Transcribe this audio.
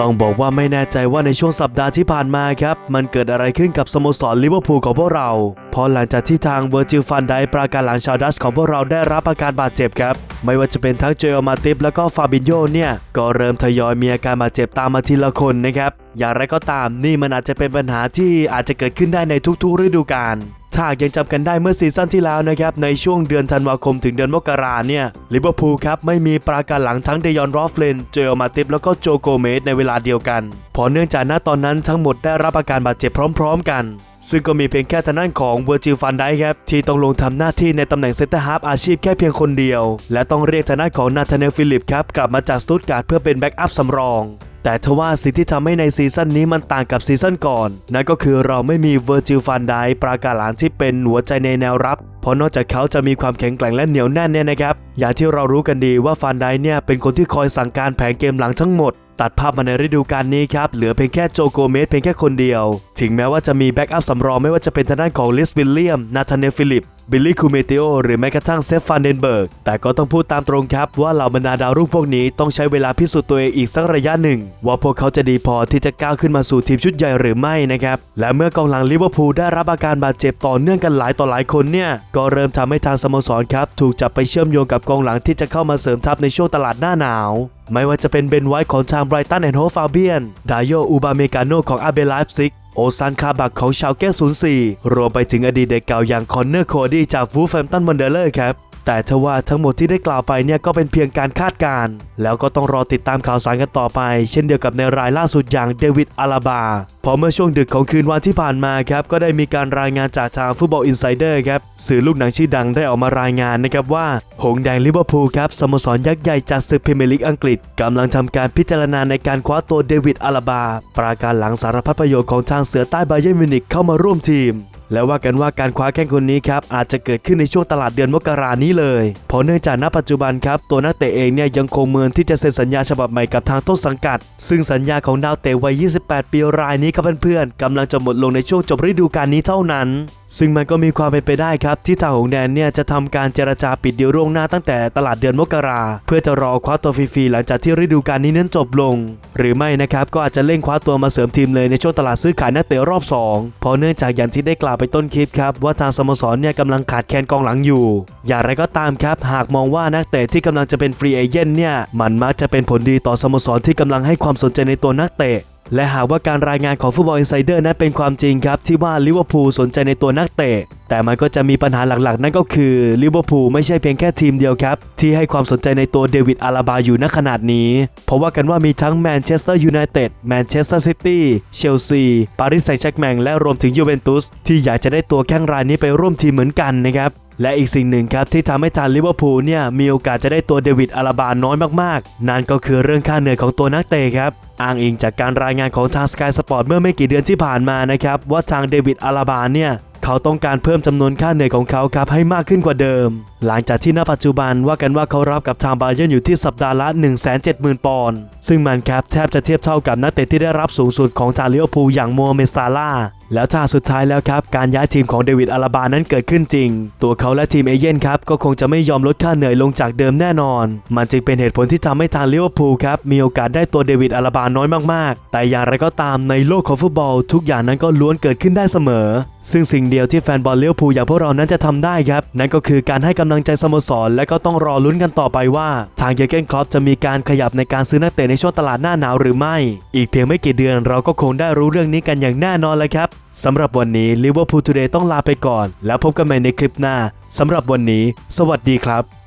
ต้องบอกว่าไม่แน่ใจว่าในช่วงสัปดาห์ที่ผ่านมาครับ มันเกิดอะไรขึ้นกับสโมสรลิเวอร์พูลของพวกเราเพราะหลังจากที่ทางเวอร์จิลฟันไดปราการหลังชาวดัชของพวกเราได้รับอาการบาดเจ็บครับ ไม่ว่าจะเป็นทั้งเจอมาติฟแล้วก็ฟาบินโยเนี่ย ก็เริ่มทยอยมีอาการบาดเจ็บตามมาทีละคนนะครับ อย่างไรก็ตามนี่มันอาจจะเป็นปัญหาที่อาจจะเกิดขึ้นได้ในทุกๆฤดูกาล ถ้ายังจำกันได้เมื่อซีซั่นที่แล้วนะครับในช่วงเดือนธันวาคมถึงเดือนมกราเนี่ยลิเวอร์พูลครับไม่มีปราการหลังทั้งเดยอนรอฟเลนเจอมาติฟแล้วก็โจโกเมสในเวลาเดียวกันเพราะเนื่องจากณตอนนั้นทั้งหมดได้รับอาการบาดเจ็บพร้อม ๆ กันซึ่งก็มีเพียงแค่ทางด้านของเวอร์จิลฟันได้ครับ ที่ต้องลงทำหน้าที่ในตำแหน่งเซนเตอร์ฮาร์ฟอาชีพแค่เพียงคนเดียว และต้องเรียกทางด้านของนาธานเนลฟิลิปครับ กลับมาจากสตุตการ์ดเพื่อเป็นแบ็กอัพสำรอง แต่ทว่าสิ่งที่ทำให้ในซีซั่นนี้มันต่างกับซีซั่นก่อน นั่นก็คือเราไม่มีเวอร์จิลฟันไดปราการหลานที่เป็นหัวใจในแนวรับ ราะนอกจากเขาจะมีความแข็งแกร่งและเหนียวแน่นเนี่ยนะครับ อย่างที่เรารู้กันดีว่าฟันไดเนี่ยเป็นคนที่คอยสั่งการแผนเกมหลังทั้งหมด ตัดภาพมาในฤดูกาลนี้ครับ เหลือเพียงแค่โจโกเมสเพียงแค่คนเดียว ถึงแม้ว่าจะมีแบ็กอัพสำรองไม่ว่าจะเป็นทางด้านของลิสวิลเลียม นาธานเนลฟิลิป บิลลี่คูเมเตโอ หรือแม้กระทั่งเซฟฟานเดนเบิร์ก แต่ก็ต้องพูดตามตรงครับว่าเหล่าบรรดาดาวรุ่งพวกนี้ต้องใช้เวลาพิสูจน์ตัวเองอีกสักระยะหนึ่ง ว่าพวกเขาจะดีพอที่จะก้าวขึ้นมาสู่ทีมชุดใหญ่หรือไม่นะครับ และเมื่อกองหลังลิเวอร์พูลได้รับอาการบาดเจ็บต่อเนื่องกันหลายต่อหลายคนเนี่ยก็เริ่มทำให้ทางสโมสรครับถูกจับไปเชื่อมโยงกับกองหลังที่จะเข้ามาเสริมทัพในช่วงตลาดหน้าหนาว ไม่ว่าจะเป็นเบนไวท์ของทางไบรตันแอนด์โฮฟาเบียน ดาโยอูบาเมกาโนของอาเบลไลฟ์ซิกโอซานคาบักของชาวแก้ว04 รวมไปถึงอดีตเด็กเก่าอย่างคอนเนอร์โคดี้จากวูฟแฟมตันวันเดอร์เลอร์ครับ แต่ทว่าทั้งหมดที่ได้กล่าวไปเนี่ยก็เป็นเพียงการคาดการณ์แล้วก็ต้องรอติดตามข่าวสารกันต่อไป เช่นเดียวกับในรายล่าสุดอย่างเดวิดอาลาบาพอเมื่อช่วงดึกของคืนวันที่ผ่านมาครับก็ได้มีการรายงานจากทางฟุตบอลอินไซเดอร์ครับสื่อลูกหนังชื่อดังได้ออกมารายงานนะครับว่าหงแดงลิเวอร์พูลครับสโมสรยักษ์ใหญ่จากศึกพรีเมียร์ลีกอังกฤษกำลังทำการพิจารณาในการคว้าตัวเดวิดอาลาบาปราการหลังสารพัดประโยชน์ของทางเสือใต้บาเยิร์นมิวนิกเข้ามาร่วมทีม และว่ากันว่าการคว้าแข้งคนนี้ครับอาจจะเกิดขึ้นในช่วงตลาดเดือนมกรานี้เลย เพราะเนื่องจากณปัจจุบันครับตัวนักเตะเองเนี่ยยังคงเมินที่จะเซ็นสัญญาฉบับใหม่กับทางต้นสังกัด ซึ่งสัญญาของดาวเตะวัย 28 ปีรายนี้ครับเพื่อนๆกำลังจะหมดลงในช่วงจบฤดูกาลนี้เท่านั้นซึ่งมันก็มีความเป็นไปได้ครับที่ทางหงแดนเนี่ยจะทำการเจรจาปิดเดีลล่วงหน้าตั้งแต่ตลาดเดือนมกราเพื่อจะรอคว้าตัวฟรีๆหลังจากที่ฤดูกาลนี้นั้นจบลง หรือไม่นะครับก็อาจจะเร่งคว้าตัวมาเสริมทีมเลยในช่วงตลาดซื้อขายนักเตะรอบ 2 เพราะเนื่องจากอย่างที่ได้กล่าวไปต้นคลิปครับว่าทางสโมสรเนี่ยกำลังขาดแคลนกองหลังอยู่ อย่างไรก็ตามครับหากมองว่านักเตะที่กำลังจะเป็นฟรีเอเจนต์เนี่ยมันมักจะเป็นผลดีต่อสโมสรที่กำลังให้ความสนใจในตัวนักเตะ และหากว่าการรายงานของฟุตบอลอินไซเดอร์นั้นเป็นความจริงครับ ที่ว่าลิเวอร์พูลสนใจในตัวนักเตะ แต่มันก็จะมีปัญหาหลักๆ นั่นก็คือลิเวอร์พูลไม่ใช่เพียงแค่ทีมเดียวครับ ที่ให้ความสนใจในตัวเดวิดอาลาบาอยู่ณขนาดนี้ เพราะว่ากันว่ามีทั้งแมนเชสเตอร์ยูไนเต็ดแมนเชสเตอร์ซิตี้เชลซีปารีสแซงต์แชร์กแมงและรวมถึงยูเวนตุสที่อยากจะได้ตัวแข้งรายนี้ไปร่วมทีมเหมือนกันนะครับ และอีกสิ่งหนึ่งครับที่ทำให้ทางลิเวอร์พูลเนี่ยมีโอกาสจะได้ตัวเดวิดอาราบาน้อยมากๆ นั่นก็คือเรื่องค่าเหนื่อยของตัวนักเตะครับอ้างอิงจากการรายงานของทางสกายสปอร์ตเมื่อไม่กี่เดือนที่ผ่านมานะครับว่าทางเดวิดอาราบานเนี่ยเขาต้องการเพิ่มจำนวนค่าเหนื่อยของเขาครับให้มากขึ้นกว่าเดิม หลังจากที่ณปัจจุบันว่ากันว่าเขารับกับทางบาเยิร์นอยู่ที่สัปดาห์ละ 170,000 ปอนด์ซึ่งมันครับแทบจะเทียบเท่ากับนักเตะที่ได้รับสูงสุดของทางลิเวอร์พูลอย่างโมฮัมเมซาลา แล้วถ้าสุดท้ายแล้วครับ การย้ายทีมของเดวิดอาราบานั้นเกิดขึ้นจริง ตัวเขาและทีมเอเย่นครับก็คงจะไม่ยอมลดค่าเหนื่อยลงจากเดิมแน่นอน มันจึงเป็นเหตุผลที่ทำให้ทางลิเวอร์พูลครับมีโอกาสได้ตัวเดวิดอาราบาน้อยมากๆ แต่อย่างไรก็ตามในโลกของฟุตบอล ทุกอย่างนั้นก็ล้วนเกิดขึ้นได้เสมอ ซึ่งสิ่งเดียวที่แฟนบอลลิเวอร์พูลอย่างพวกเรานั้นจะทำได้ครับ นั่นก็คือการให้กำลังใจสโมสร และก็ต้องรอลุ้นกันต่อไปว่า ทางเยอร์เกนคล็อปจะมีการขยับในการซื้อนักเตะในช่วงตลาดหน้าหนาวหรือไม่ อีกเพียงไม่กี่เดือนเราก็คงได้รู้เรื่องนี้กันอย่างแน่นอนเลยครับสำหรับวันนี้ลิเวอร์พูลทูเดย์ต้องลาไปก่อน แล้วพบกันใหม่ในคลิปหน้าสำหรับวันนี้ สวัสดีครับ